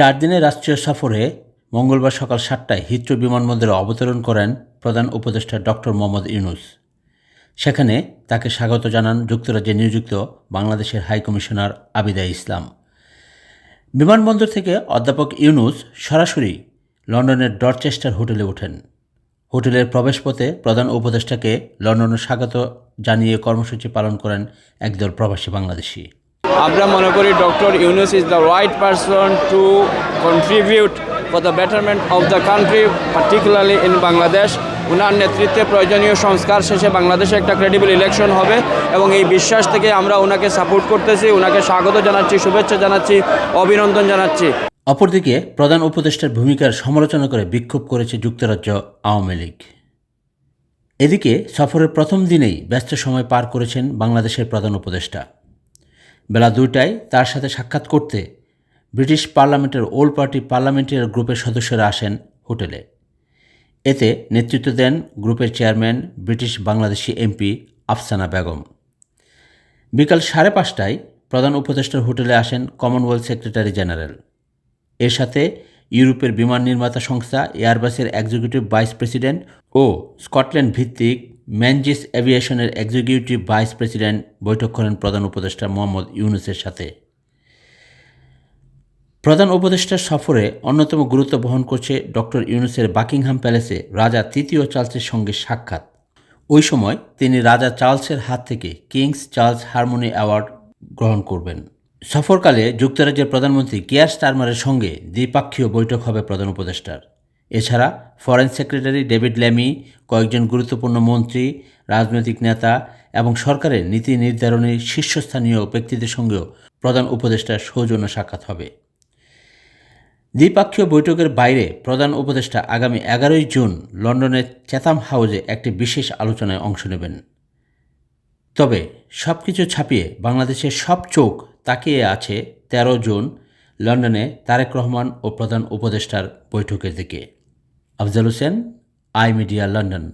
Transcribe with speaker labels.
Speaker 1: চার দিনের রাষ্ট্রীয় সফরে মঙ্গলবার সকাল সাতটায় হিথ্রো বিমানবন্দরে অবতরণ করেন প্রধান উপদেষ্টা ডক্টর মোহাম্মদ ইউনুস। সেখানে তাকে স্বাগত জানান যুক্তরাজ্যে নিযুক্ত বাংলাদেশের হাইকমিশনার আবিদা ইসলাম। বিমানবন্দর থেকে অধ্যাপক ইউনুস সরাসরি লন্ডনের ডরচেস্টার হোটেলে ওঠেন। হোটেলের প্রবেশপথে প্রধান উপদেষ্টাকে লন্ডনে স্বাগত জানিয়ে কর্মসূচি পালন করেন একদল প্রবাসী বাংলাদেশি।
Speaker 2: আমরা মনে করি doctor Yunus is the right person to contribute for the betterment of the country particularly in Bangladesh ওনার নেতৃত্বে প্রয়োজনীয় সংস্কার শেষে বাংলাদেশে একটা ক্রেডিবল ইলেকশন হবে এবং এই বিশ্বাস থেকে আমরা ওনাকে সাপোর্ট করতেছি ওনাকে স্বাগত জানাচ্ছি, শুভেচ্ছা জানাচ্ছি, অভিনন্দন জানাচ্ছি।
Speaker 1: অপরদিকে প্রধান উপদেষ্টার ভূমিকার সমালোচনা করে বিক্ষোভ করেছে যুক্তরাজ্য আওয়ামী লীগ। এদিকে সফরের প্রথম দিনেই ব্যস্ত সময় পার করেছেন বাংলাদেশের প্রধান উপদেষ্টা। বেলা দুইটায় তার সাথে সাক্ষাৎ করতে ব্রিটিশ পার্লামেন্টের ওল্ড পার্টি পার্লামেন্টের গ্রুপের সদস্যরা আসেন হোটেলে। এতে নেতৃত্ব দেন গ্রুপের chairman, British Bangladeshi MP Afsana Begum. বিকাল সাড়ে পাঁচটায় প্রধান উপদেষ্টার হোটেলে আসেন কমনওয়েলথ সেক্রেটারি জেনারেল। এর সাথে ইউরোপের বিমান নির্মাতা সংস্থা এয়ারবাসের এক্সিকিউটিভ ভাইস প্রেসিডেন্ট ও স্কটল্যান্ড ভিত্তিক ম্যানজিস এভিয়েশনের এক্সিকিউটিভ ভাইস প্রেসিডেন্ট বৈঠক করেন প্রধান উপদেষ্টা মোহাম্মদ ইউনুসের সাথে। প্রধান উপদেষ্টার সফরে অন্যতম গুরুত্ব বহন করছে ডক্টর ইউনুসের বাকিংহাম প্যালেসে রাজা তৃতীয় চার্লসের সঙ্গে সাক্ষাৎ। ওই সময় তিনি রাজা চার্লসের হাত থেকে কিংস চার্লস হারমোনি অ্যাওয়ার্ড গ্রহণ করবেন। সফরকালে যুক্তরাজ্যের প্রধানমন্ত্রী কিয়ার স্টারমারের সঙ্গে দ্বিপাক্ষীয় বৈঠক হবে প্রধান উপদেষ্টার। এছাড়া ফরেন সেক্রেটারি ডেভিড ল্যামি কয়েকজন গুরুত্বপূর্ণ মন্ত্রী, রাজনৈতিক নেতা এবং সরকারের নীতি নির্ধারণী শীর্ষস্থানীয় ব্যক্তিদের সঙ্গেও প্রধান উপদেষ্টার সৌজন্য সাক্ষাৎ হবে। দ্বিপাক্ষীয় বৈঠকের বাইরে প্রধান উপদেষ্টা আগামী এগারোই জুন লন্ডনের চ্যাথাম হাউসে একটি বিশেষ আলোচনায় অংশ নেবেন। তবে সব কিছু ছাপিয়ে বাংলাদেশের সব চোখ তাকিয়ে আছে তেরো জুন লন্ডনে তারেক রহমান ও প্রধান উপদেষ্টার বৈঠকের দিকে। Afzal Hossain I media London